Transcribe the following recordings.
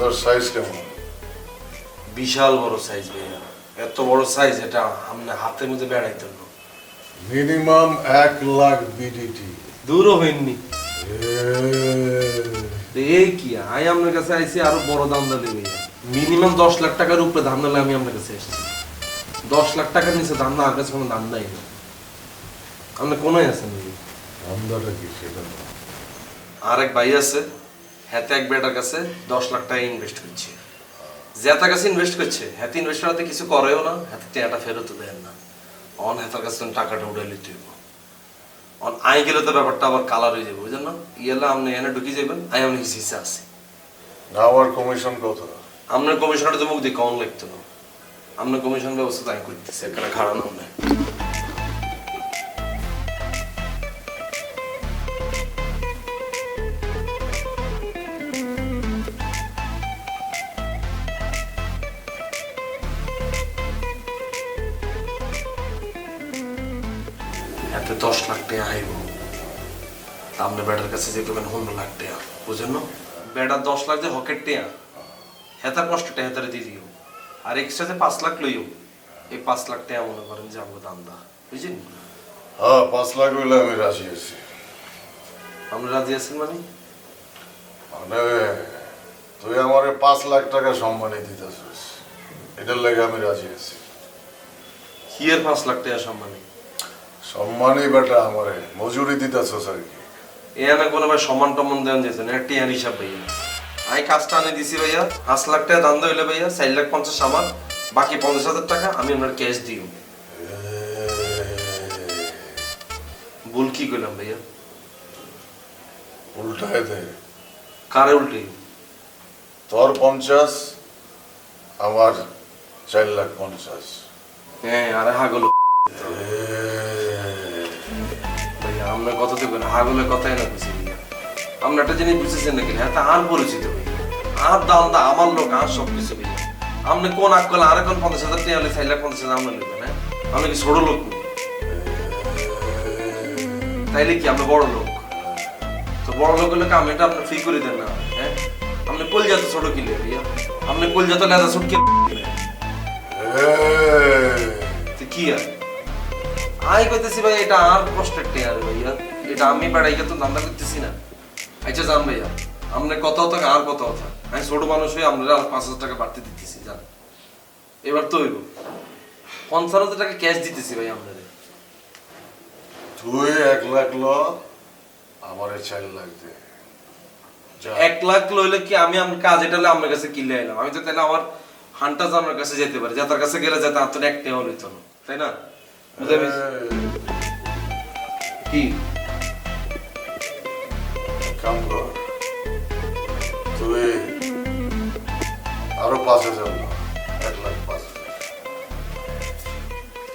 ধান্দার size কেমন? বিশাল বড় size ভাইয়া। এত বড় সাইজ এটা আমরা হাতের মধ্যে বেড়াইতে না মিনিমাম এক লাখ বিডিটি দূরও হয়নি এই কি আই আপনার কাছে আইসি আরও বড় দাম ভাইয়া। মিনিমাম দশ লাখ টাকার উপরে দাম দালে আমি আপনার কাছে এসেছি দশ লাখ টাকার নিচে দাম না আমার কাছে কোনো দাম নাই না আপনি কোনায় আছেন ধান্দাটা কি সেটা? আরেক ভাই আছে হাতে এক বেটার কাছে দশ লাখ টাকা ইনভেস্ট করছে। তার কাছে ইনভেস্ট করছে হাতে ইনভেস্ট করাতে কিছু করেও না হাতে টাকাটা ফেরত দেন না। অন হাতের কাছে টাকাটা উঠে লিতে হইব। অন আই গেলে তো ব্যাপারটা আবার কালার হয়ে যাবে বুঝলেন না? ইয়েলে আপনি এনে ঢুকে যাবেন আই কিছু হিসে আছে আমার কমিশন কত? আপনার কমিশনার তো মুখ দিয়ে কম লাগতো না। আপনার কমিশন ব্যবস্থা আমি করতেছি এখানে খাড়া নাম এতে দশ লাখ টাকা আইব। আপনি বেটার কাছে যে করবেন পনেরো লাখ টাকা বুঝেন না? বেটার দশ লাখ যে হকেট টাকা হেতার কষ্টটা হেতারে দিয়ে দিও। আর এক্সট্রা যে পাঁচ লাখ লইও এই পাঁচ লাখ টাকা মনে করেন যে আমাকে দাম দা বুঝছেন হ্যাঁ পাঁচ লাখ হইলে আমি রাজি আছি। আপনি রাজি আছেন মানে? মানে তুই আমার পাঁচ লাখ টাকা সম্মানে দিতেছিস। এটার লেগে আমি রাজি আছি। কি এর পাঁচ লাখ টাকা সম্মানে? সম্মানই বেটা আমারে। মজুরি দিতেছিস আর কি এ না কোনো ভাই সমান টমান দেন যেতেন একটা ইয়ার হিসাব ভাইয়া। আমি কাজটা আনে দিছি ভাইয়া পাঁচ লাখ টাকা দাম হইলে ভাইয়া চার লাখ পঞ্চাশ আমার বাকি পঞ্চাশ হাজার টাকা আমি আপনার ক্যাশ দিও। ভুল কি করলাম ভাইয়া? উল্টায় দে। কারে উল্টে তোর পঞ্চাশ আমার চার লাখ পঞ্চাশ। হ্যাঁ আরে হাগল। আমরা কত দেবেন হাগলের কথাই না বুঝি আমরা একটা জিনিস বুঝেছেন নাকি? হ্যাঁ তা আর পরিচিত ভাইয়া আর দাম দা আমার লোক আর সব কিছু ভাইয়া আপনি কোন আগ করলে আর এখন পঞ্চাশ হাজার টাকা হলে চার লাখ পঞ্চাশ হাজার আমরা নেবেন হ্যাঁ আমি কি ছোট লোক? না তাইলে কি আমরা বড় লোক? তো বড় লোক হলে কামেটা আপনি ফ্রি করে দেন না? হ্যাঁ? আপনি কলজাতে ছোট কিনলে ভাইয়া? আপনি কলজাতে লেদা ছোট কিনলে কি আর? আই কইতেছি ভাই এটা আর কষ্টের টেয়ার ভাইয়া। এটা আমি বেড়াইকে তো ধান্দা করতেছি না। আচ্ছা জান ভাইয়া আপনি কত থাক আর কত থাক আমি ছোট মানুষ হয়ে আপনারা আর পাঁচ হাজার টাকা বাড়তে দিতেছি জান এবার তো হইব। পঞ্চান্ন হাজার টাকা ক্যাশ দিতেছি ভাই আপনাদের তুই এক লাখ ল আমারে চার লাখ দে। এক লাখ লইলে কি আমি আমার কাজ এটা হলে আপনার কাছে কিনলে এলাম আমি তো তাহলে আমার হান্টা জানার কাছে যেতে পারি। যাতার কাছে গেলে যাতে আপনার এক টেও লইতো না তাই না? বুঝতে পেরেছি? কি? কাম কর। তুই আরও পাঁচ হাজার এক লাখ পাঁচ হাজার।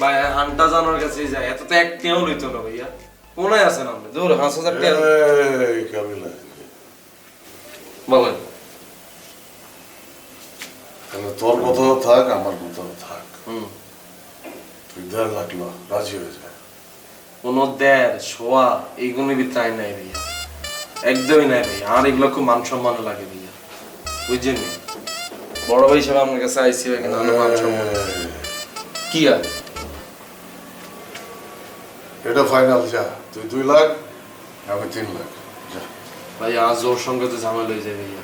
ভাই হান্টা জানার কাছে যায়। এত তো এক টেও লইতো না ভাইয়া। কোনায় আছেন আপনি দূর পাঁচ হাজার টাকা এই বলেন। তোর কোথাও থাক আমার কোথাও থাক। হুম। দেড় লাখ ল রাজি হয়ে যায়। কোনো দেড় শোয়া এইগুলোর ভিতরে আই নাই ভাইয়া একদমই নাই ভাইয়া আর এগুলো খুব মান সম্মান লাগে ভাইয়া বুঝছেন? বড় ভাই হিসেবে আপনার কাছে আইসি ভাই কিন্তু আমার মান সম্মান কি আর? এটা ফাইনাল যা। তুই দুই লাখ আমি তিন লাখ। যা। ভাই আজ ওর সঙ্গে তো ঝামেলা হয়ে যায় ভাইয়া।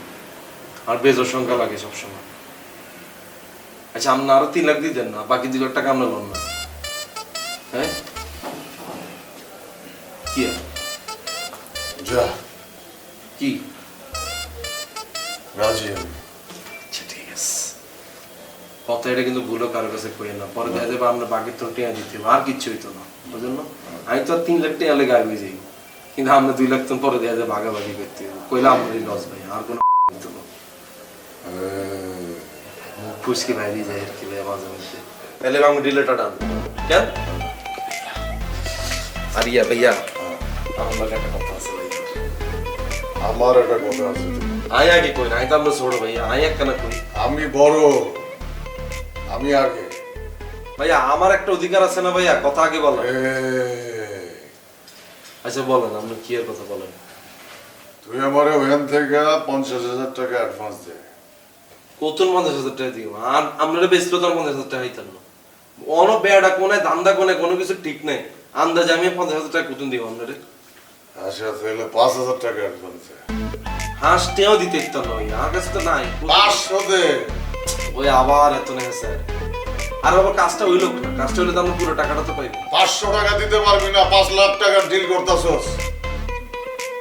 আর বেজোর সংখ্যা লাগে সবসময়। আচ্ছা আপনি আরও তিন লাখ দিয়ে দেন না বাকি দুই লাখ টাকা আমরা লোন না কি যা কি রাজি আমি আচ্ছা ঠিক আছে কথা এটা কিন্তু ভুলও কারোর কাছে কই না পরে দেখা যাবে আমরা বাকি তো টিয়া দিতে হবে, আর কিচ্ছু হইতো না বুঝলেন না আমি তো আর তিন লাখ টাকা লেগে আগে যাই কিন্তু আমরা দুই লাখ তো পরে দেখা যাবে ভাগাভাগি করতে হবে কইলে লস ভাই আর কোনো হইতো না ফুসকে বাইরে যায় আর কি ভাই মাঝে মধ্যে তাহলে আমি ডিলেটা ডান কেন আর ইয়া ভাইয়া। আমার একটা কথা আছে। ভাই আমার একটা কথা আছে আয় আগে কই না আয় তো আমরা ছোট ভাইয়া আয় একখানা কই। আমি বড়। আমি আগে। ভাইয়া আমার একটা অধিকার আছে না ভাইয়া কথা আগে এই, আচ্ছা বলেন আপনি কি এর কথা বলেন? তুই আমার ওখান থেকে পঞ্চাশ হাজার টাকা অ্যাডভান্স দে। কতন পঞ্চাশ হাজার টাকা দিব? আর আপনারা বেচলে তো পঞ্চাশ হাজার টাকা হইতেন না। অন বেড়া কোনে ধান্দা কোনে কোনো কিছু ঠিক নেই। আন্দাজে আমি পঞ্চাশ হাজার টাকা কতন দিব আপনারে। আচ্ছা তাহলে পাঁচ হাজার টাকা অ্যাডভান্স হাঁস টেও দিতে ইচ্ছা নয় আমার কাছে তো নাই। পাঁচশো দে। ওই আবার এত নেই স্যার। আর আবার কাজটা হইল না কাজটা হইলে তো আমরা পুরো টাকাটা তো পাইব। পাঁচশো টাকা দিতে পারবি না পাঁচ লাখ টাকার ডিল করতেছস।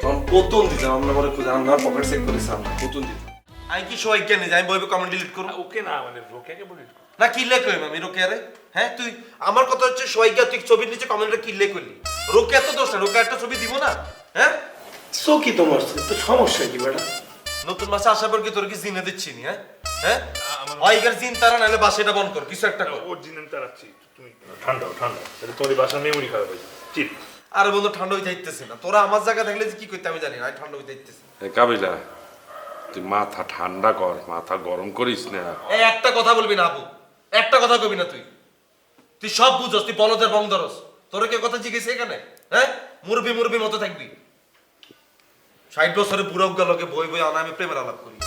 তখন কতন দিতাম আমরা পরে খুঁজে আমরা পকেট চেক করেছি আমরা কতন দিতাম আমি কি সবাই কেন আমি বইবে কমেন্ট ডিলিট করব ওকে না মানে রোকেকে বলি। না কি লেখ আমি রোকে আরে হ্যাঁ তুই আমার কথা হচ্ছে সবাইকে তুই ছবির নিচে কমেন্টে কি লেখ করলি রোকে এত দোষ না ছবি দিব না? হ্যাঁ? তোমার? তো সমস্যা কি বেটা? নতুন মাসে আসার পর কি তোর কি জিনে দিচ্ছি নি হ্যাঁ? হ্যাঁ? ওইগার জিন তারা নাহলে বাসাটা বন্ধ কর কিছু একটা কর। ওর জিন আমি তাড়াচ্ছি তুমি ঠান্ডা ঠান্ডা তাহলে এই বাসার মেমোরি খারাপ চিপ আরে বন্ধু ঠান্ডা হয়ে যাইতেছে না। তোরা আমার জায়গা থাকলে যে কি করতে আমি জানি না ঠান্ডা হয়ে যাইতেছে এ কাবিলা তুই মাথা ঠান্ডা কর মাথা গরম করিস না। একটা কথা বলবি না আবু। একটা কথা কবি না তুই। তুই সব বুঝস তুই বলদের বং ধরস। তোর কে কথা জিজ্ঞেস এখানে? হ্যাঁ? মুরবি মুরবি মতো থাকবি। ষাট বছরে বুড়ো গেলকে বই বই আনা আমি প্রেমের আলাপ করি।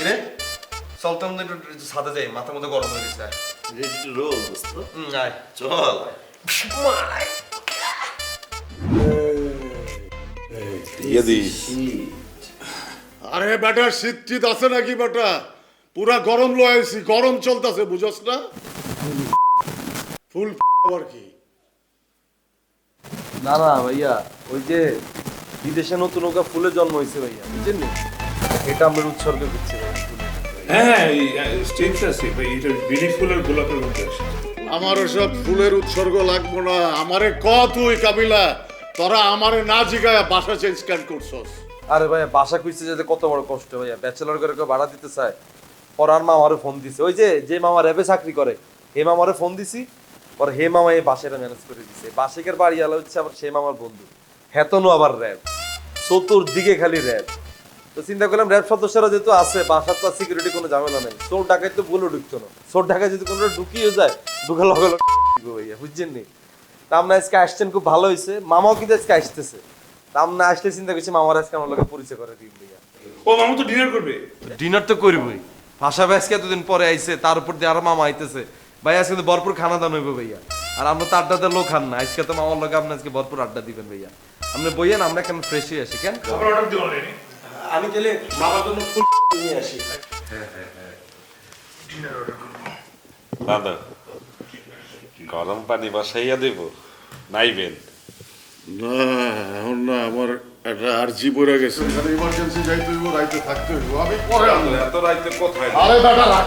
এরে চলতাম যাই মাথার মধ্যে গরম হয়ে গেছে চল। আরে বেটা শীত টিত আছে নাকি বেটা? পুরা গরম লয়েছি গরম চলতেছে বুঝস না? ফুল আবার কি। না না ভাইয়া ওই যে বিদেশে নতুন নৌকা ফুলের জন্ম হয়েছে ভাইয়া বুঝছেন নি? এটা আমরা উৎসর্গ করছি ফুলে। হ্যাঁ আছে ভাই এটা বিলি ফুলের গোলাপের মধ্যে আসে আমার সব ফুলের উৎসর্গ লাগবো না। আমারে ক তুই কাবিলা তোরা আমারে না জিগায় বাসা চেঞ্জ কেন করছস। আরে ভাইয়া বাসা খুঁজতে যেতে কত বড় কষ্ট ভাইয়া। ব্যাচেলর করে কেউ ভাড়া দিতে চায় পর আর মামারে ফোন দিছে। ওই যে যে মামা র্যাবে চাকরি করে হে মামারে ফোন দিছি পর হে মামা এই বাসাটা ম্যানেজ করে দিছে। বাসিকের বাড়ি আলো হচ্ছে আবার সে মামার বন্ধু। হেতনও আবার র্যাব চতুর্দিকে খালি র্যাব তো চিন্তা করলাম র্যাব সদস্যরা যেহেতু আছে বাসার তো সিকিউরিটি কোনো ঝামেলা নেই। চোর ডাকায় তো বলে ঢুকতো না। চোর ডাকায় যদি কোনো ঢুকিয়ে যায় ঢুকে লগে লগে বুঝছেন নি? তা আমরা আজকে আসছেন খুব ভালো হয়েছে। মামাও কিন্তু আজকে আসতেছে। তা আমরা আসলে চিন্তা করছি মামার আজকে আমার লোকে পরিচয় করে দিন ও মামা তো ডিনার করবে? ডিনার তো করবই। ভাষা ভাই আজকে এতদিন পরে আইছে তার উপর দিয়ে আরও মামা আইতেছে। ভাই আজকে তো ভরপুর খানা দান হইবে ভাইয়া। আর আমরা তো আড্ডাতে লোক খান না আজকে তো মামার লোক আপনি আজকে ভরপুর আড্ডা দিবেন ভাইয়া। আপনি বইয়েন আমরা কেন ফ্রেশ হয়ে আসি কেন। আমি তাহলে মামার জন্য ফুল নিয়ে আসি। দাদা গরম পানি বসাইয়া দেব। নাইবেন? না এখন একটা আরজি পড়ে গেছে এখানে ইমার্জেন্সি যাইতে হইব রাইতে থাকতে হইব আমি পরে আনলে এত রাইতে কোথায় আরে বেটা রাখ